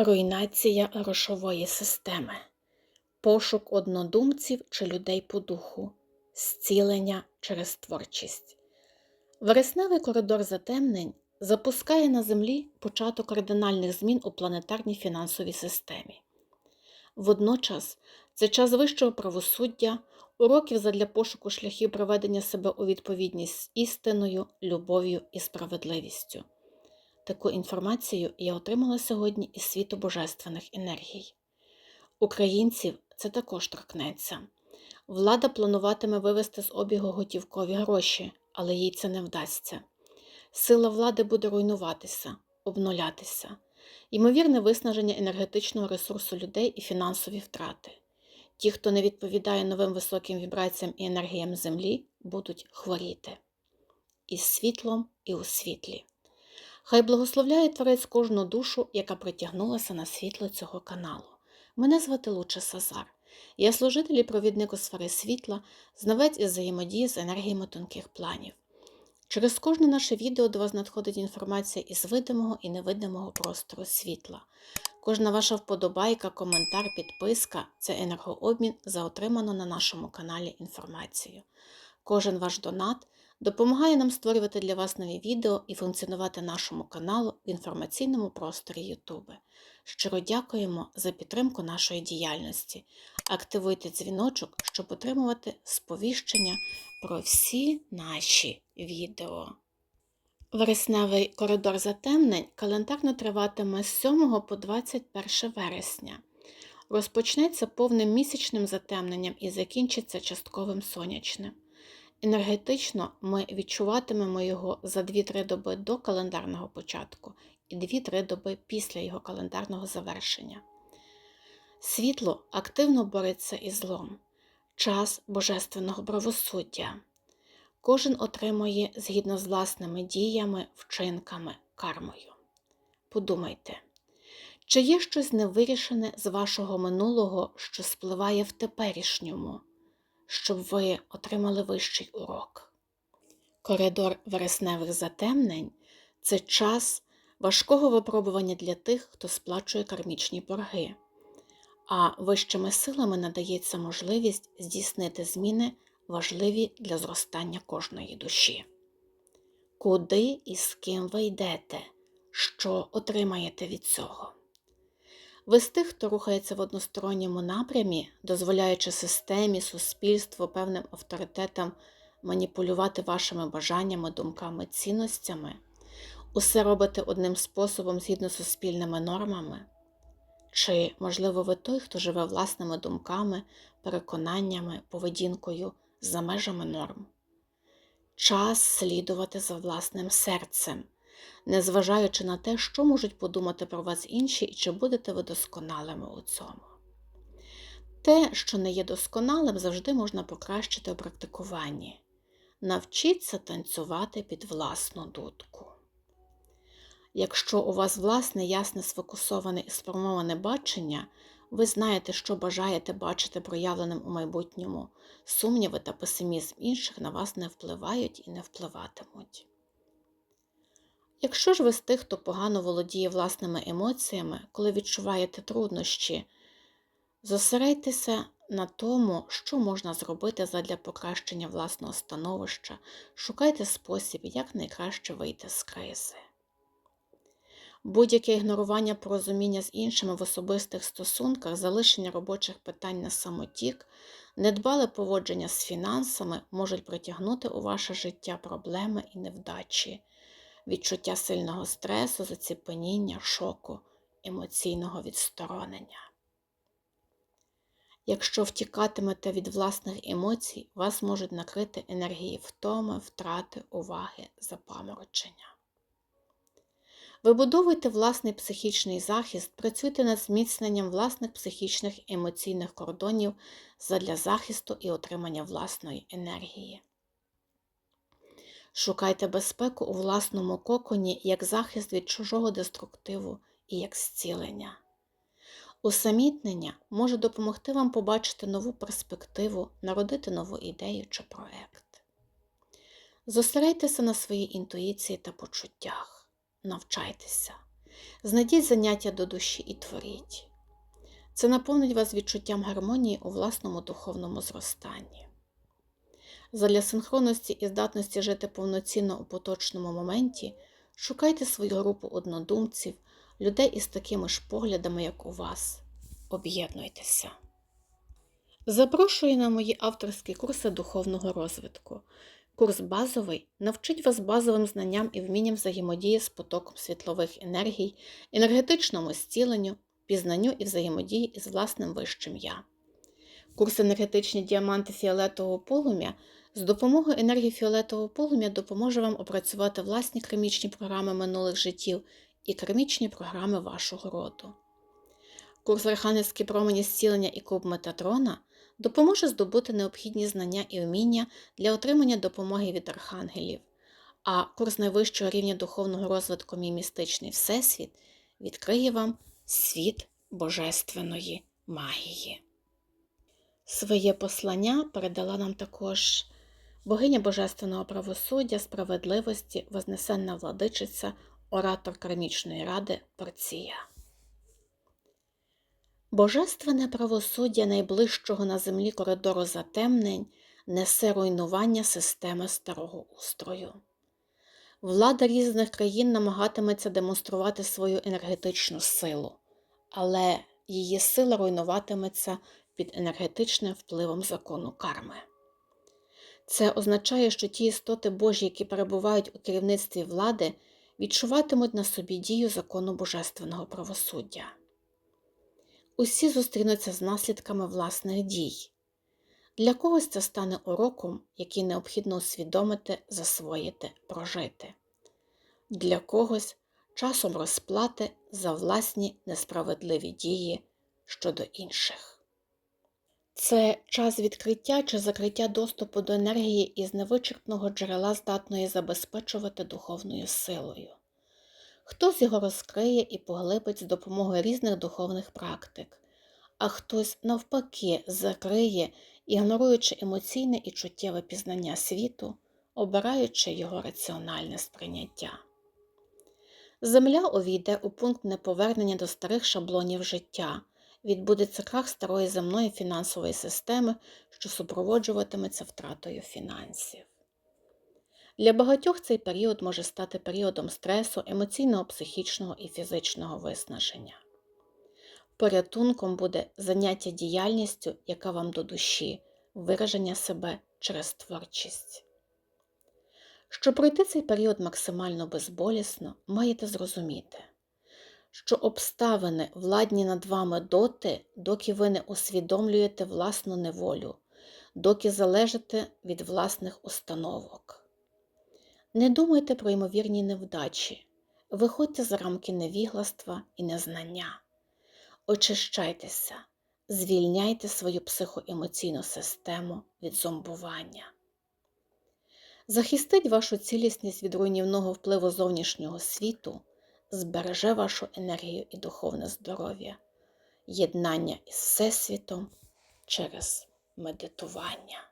Руйнація грошової системи, пошук однодумців чи людей по духу, зцілення через творчість. Вересневий коридор затемнень запускає на Землі початок кардинальних змін у планетарній фінансовій системі. Водночас це час вищого правосуддя, уроків задля пошуку шляхів приведення себе у відповідність з істиною, любов'ю і справедливістю. Таку інформацію я отримала сьогодні із світу божественних енергій. Українців це також торкнеться. Влада плануватиме вивести з обігу готівкові гроші, але їй це не вдасться. Сила влади буде руйнуватися, обнулятися, ймовірне виснаження енергетичного ресурсу людей і фінансові втрати. Ті, хто не відповідає новим високим вібраціям і енергіям Землі, будуть хворіти. Із світлом і у світлі. Хай благословляє Творець кожну душу, яка притягнулася на світло цього каналу. Мене звати Луча Сазар. Я служитель і провідник у сфери світла, знавець із взаємодії з енергіями тонких планів. Через кожне наше відео до вас надходить інформація із видимого і невидимого простору світла. Кожна ваша вподобайка, коментар, підписка це енергообмін за отриману на нашому каналі інформацію. Кожен ваш донат допомагає нам створювати для вас нові відео і функціонувати нашому каналу в інформаційному просторі YouTube. Щиро дякуємо за підтримку нашої діяльності. Активуйте дзвіночок, щоб отримувати сповіщення про всі наші відео. Вересневий коридор затемнень календарно триватиме з 7 по 21 вересня. Розпочнеться повним місячним затемненням і закінчиться частковим сонячним. Енергетично ми відчуватимемо його за 2-3 доби до календарного початку і 2-3 доби після його календарного завершення. Світло активно бореться із злом, час божественного правосуддя. Кожен отримує згідно з власними діями, вчинками, кармою. Подумайте, чи є щось невирішене з вашого минулого, що спливає в теперішньому? Щоб ви отримали вищий урок. Коридор вересневих затемнень це час важкого випробування для тих, хто сплачує кармічні борги, а вищими силами надається можливість здійснити зміни, важливі для зростання кожної душі. Куди і з ким ви йдете, що отримаєте від цього? Тих, хто рухається в односторонньому напрямі, дозволяючи системі, суспільству, певним авторитетам маніпулювати вашими бажаннями, думками, цінностями, усе робите одним способом згідно з суспільними нормами? Чи, можливо, ви той, хто живе власними думками, переконаннями, поведінкою за межами норм? Час слідувати за власним серцем незважаючи на те, що можуть подумати про вас інші і чи будете ви досконалими у цьому. Те, що не є досконалим, завжди можна покращити у практикуванні. Навчіться танцювати під власну дудку. Якщо у вас власне ясне сфокусоване і сформоване бачення, ви знаєте, що бажаєте бачити проявленим у майбутньому, сумніви та песимізм інших на вас не впливають і не впливатимуть. Якщо ж ви з тих, хто погано володіє власними емоціями, коли відчуваєте труднощі, зосередьтеся на тому, що можна зробити задля покращення власного становища, шукайте спосіб, як найкраще вийти з кризи. Будь-яке ігнорування порозуміння з іншими в особистих стосунках, залишення робочих питань на самотік, недбале поводження з фінансами можуть притягнути у ваше життя проблеми і невдачі відчуття сильного стресу, заціпеніння, шоку, емоційного відсторонення. Якщо втікатимете від власних емоцій, вас можуть накрити енергії втоми, втрати, уваги, запаморочення. Вибудовуйте власний психічний захист, працюйте над зміцненням власних психічних емоційних кордонів задля захисту і отримання власної енергії. Шукайте безпеку у власному коконі як захист від чужого деструктиву і як зцілення. Усамітнення може допомогти вам побачити нову перспективу, народити нову ідею чи проект. Зосередьтеся на своїй інтуїції та почуттях, навчайтеся. Знайдіть заняття до душі і творіть. Це наповнить вас відчуттям гармонії у власному духовному зростанні. Задля синхронності і здатності жити повноцінно у поточному моменті, шукайте свою групу однодумців, людей із такими ж поглядами, як у вас. Об'єднуйтеся. Запрошую на мої авторські курси духовного розвитку. Курс базовий навчить вас базовим знанням і вмінням взаємодії з потоком світлових енергій, енергетичному зціленню, пізнанню і взаємодії із власним вищим я. Курс енергетичні діаманти фіолетового полум'я з допомогою енергії фіолетового полум'я допоможе вам опрацювати власні кармічні програми минулих життів і кармічні програми вашого роду. Курс Архангельські промені зцілення і куб Метатрона допоможе здобути необхідні знання і вміння для отримання допомоги від архангелів, а курс найвищого рівня духовного розвитку Мій містичний Всесвіт відкриє вам світ божественної магії. Своє послання передала нам також богиня Божественного правосуддя, справедливості, Вознесенна владичиця, оратор кармічної ради Порція. Божественне правосуддя найближчого на землі коридору затемнень несе руйнування системи старого устрою. Влада різних країн намагатиметься демонструвати свою енергетичну силу, але її сила руйнуватиметься під енергетичним впливом закону карми. Це означає, що ті істоти Божі, які перебувають у керівництві влади, відчуватимуть на собі дію закону божественного правосуддя. Усі зустрінуться з наслідками власних дій. Для когось це стане уроком, який необхідно усвідомити, засвоїти, прожити. Для когось часом розплати за власні несправедливі дії щодо інших. Це час відкриття чи закриття доступу до енергії із невичерпного джерела, здатної забезпечувати духовною силою. Хтось його розкриє і поглибить з допомогою різних духовних практик, а хтось, навпаки, закриє, ігноруючи емоційне і чуттєве пізнання світу, обираючи його раціональне сприйняття. Земля увійде у пункт неповернення до старих шаблонів життя, відбудеться крах старої земної фінансової системи, що супроводжуватиметься втратою фінансів. Для багатьох цей період може стати періодом стресу, емоційного, психічного і фізичного виснаження. Порятунком буде заняття діяльністю, яка вам до душі, вираження себе через творчість. Щоб пройти цей період максимально безболісно, маєте зрозуміти, що обставини владні над вами доти, доки ви не усвідомлюєте власну неволю, доки залежите від власних установок. Не думайте про ймовірні невдачі, виходьте за рамки невігластва і незнання, очищайтеся, звільняйте свою психоемоційну систему від зомбування. Захистить вашу цілісність від руйнівного впливу зовнішнього світу, збереже вашу енергію і духовне здоров'я, єднання із Всесвітом через медитування.